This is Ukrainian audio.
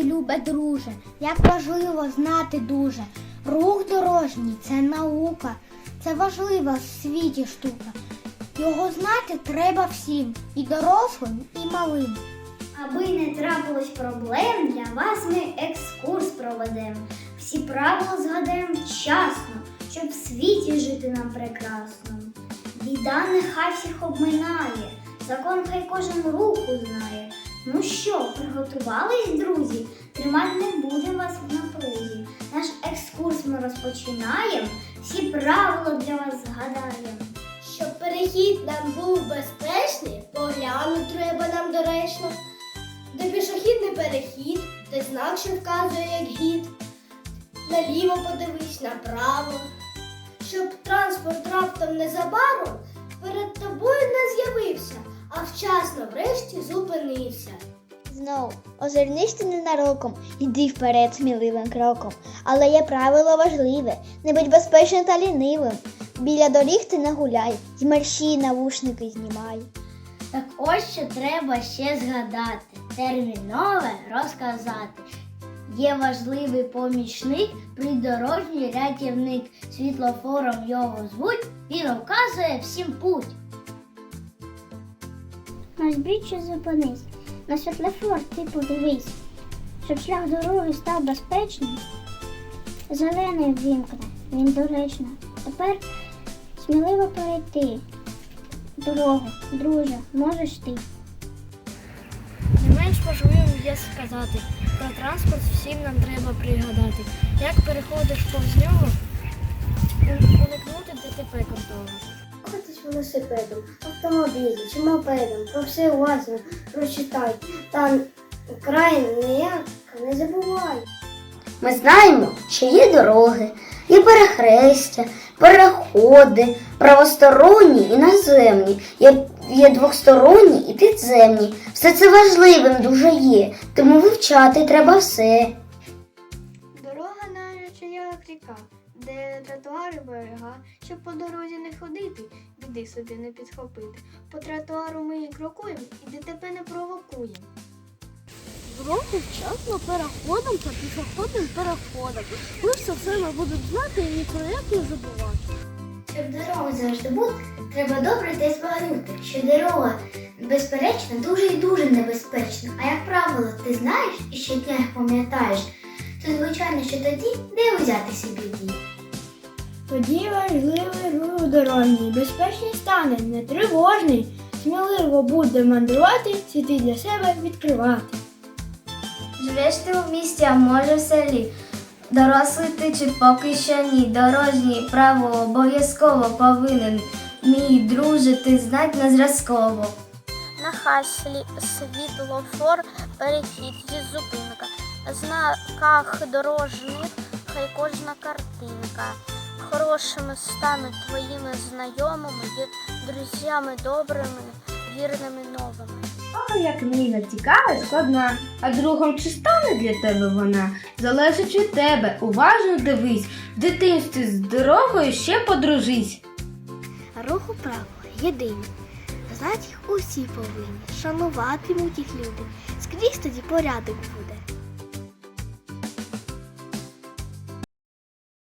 знати, любе друже, як важливо знати дуже. Рух дорожній це наука, це важлива в світі штука. Його знати треба всім, і дорослим, і малим. Аби не трапилось проблем, для вас ми екскурс проведемо. Всі правила згадаємо вчасно, щоб в світі жити нам прекрасно. Біда нехай всіх обминає, закон хай кожен руку знає. Ну що, приготувались, друзі? Тримати не будемо вас в напрузі. Наш екскурс ми розпочинаємо, всі правила для вас згадаємо. Щоб перехід нам був безпечний, поглянути треба нам доречно. Де пішохідний перехід, де знак, що вказує як гід. Наліво подивись, направо. Щоб транспорт раптом незабаром з'явився, а вчасно врешті зупинився. Знов, озирнись ти ненароком, йди вперед сміливим кроком. Але є правило важливе, не будь безпечним та лінивим. Біля доріг ти не гуляй, з мерщій навушники знімай. Так ось що треба ще згадати, термінове розказати. Є важливий помічник, придорожній рятівник. Світлофором його звуть, він вказує всім путь. На збіччі зупинись, на світлофор ти подивись, щоб шлях дороги став безпечним. Зелений ввімкне, він доречно. Тепер сміливо перейти. Дорогу, друже, можеш ти. Не менш важливим є сказати, про транспорт всім нам треба пригадати. Як переходиш повз нього, уникнути ДТП велосипедом, автомобілем чи мопедом, про все уважно прочитай. Та край ніяк не забувай. Ми знаємо, що є дороги, є перехрестя, переходи, правосторонні і наземні, є, двосторонні і підземні. Все це важливим дуже є, тому вивчати треба все. Дорога наче як ріка, де тротуари берега, щоб по дорозі не ходити, біди собі не підхопити. По тротуару ми і крокуємо, і ДТП не провокуємо. Дороги вчасно переходом та пішохідним переходом. Ми все це ми будемо знати і ні про як не забувати. Щоб дорогу завжди бути, треба добре десь погнути, що дорога безперечно дуже і дуже небезпечна. А як правило, ти знаєш і щодня їх пам'ятаєш, то звичайно, що тоді де взяти собі дій. Тоді важливий рух дорожній, безпечний стане, не тривожний, сміливо буде мандрувати, світи для себе відкривати. Живеш ти у місті, а може в селі. Дорослий ти чи поки що ні. Дорожній право обов'язково повинен. Мій друже, ти знать на зразково. Нехай світлофор, перехід зі зупинка. На знаках дорожніх хай кожна картинка. Хорошими стануть твоїми знайомими, і друзями добрими, вірними новими. О, як книга цікава і складна, а другом чи стане для тебе вона? Залежить від тебе, уважно дивись, в дитинстві з дорогою ще подружись. Руху правила єдині. Знати їх усі повинні. Шануватимуть їх люди. Скрізь тоді порядок буде.